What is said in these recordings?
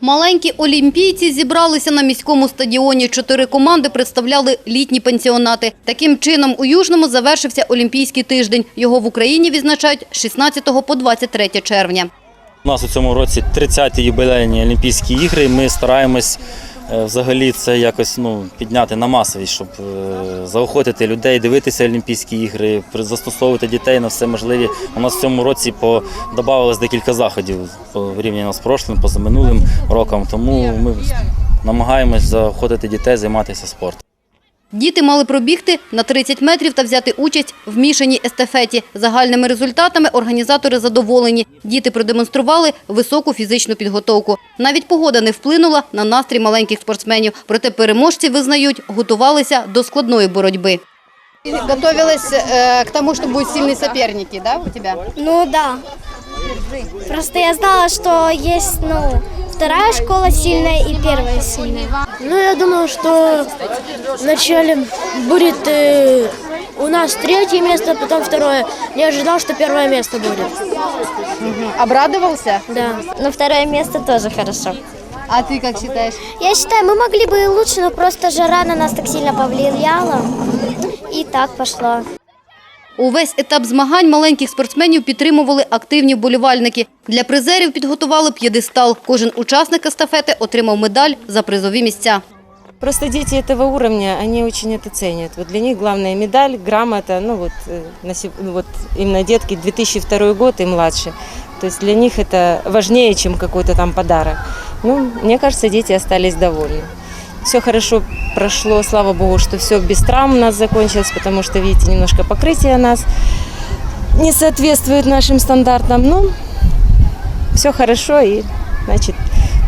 Маленькі олімпійці зібралися на міському стадіоні. Чотири команди представляли літні пенсіонати. Таким чином у Южному завершився Олімпійський тиждень. Його в Україні відзначають з 16 по 23 червня. У нас у цьому році 30-ті юбілейні Олімпійські ігри. Ми стараємось взагалі це якось ну, підняти на масовість, щоб е, заохотити людей, дивитися Олімпійські ігри, застосовувати дітей на все можливі. У нас в цьому році додавалось декілька заходів порівняно з прошлим, позаминулим роком. Тому ми намагаємось заохотити дітей займатися спортом. Діти мали пробігти на 30 метрів та взяти участь в мішаній естафеті. Загальними результатами організатори задоволені. Діти продемонстрували високу фізичну підготовку. Навіть погода не вплинула на настрій маленьких спортсменів. Проте переможці визнають, готувалися до складної боротьби. Готовилась к тому, що будуть сильні суперники, да, у тебе? Ну да. Просто я знала, что есть, ну, вторая школа сильная и первая сильная. Ну, я думаю, что вначале будет э, у нас третье место, потом второе. Не ожидал, что первое место будет. Обрадувався? Да. Но второе место тоже хорошо. А ти як вважаєш? Я считаю, мы могли бы и лучше, но просто жара на нас так сильно повлияла. И так пошло. Увесь етап змагань маленьких спортсменів підтримували активні вболівальники. Для призерів підготували п'єдестал. Кожен учасник естафети отримав медаль за призові місця. Просто дети этого уровня, они очень это ценят. Вот для них главная медаль, грамота, ну вот, э, на се- ну вот именно детки 2002 год и младше. То есть для них это важнее, чем какой-то там подарок. Ну, мне кажется, дети остались довольны. Все хорошо прошло, слава богу, что все без травм у нас закончилось, потому что, видите, немножко покрытие нас не соответствует нашим стандартам. Ну, все хорошо и, значит,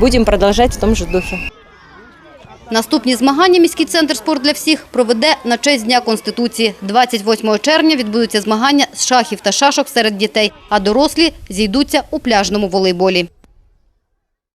будем продолжать в том же духе. Наступні змагання міський центр «Спорт для всіх» проведе на честь Дня Конституції. 28 червня відбудуться змагання з шахів та шашок серед дітей, а дорослі зійдуться у пляжному волейболі.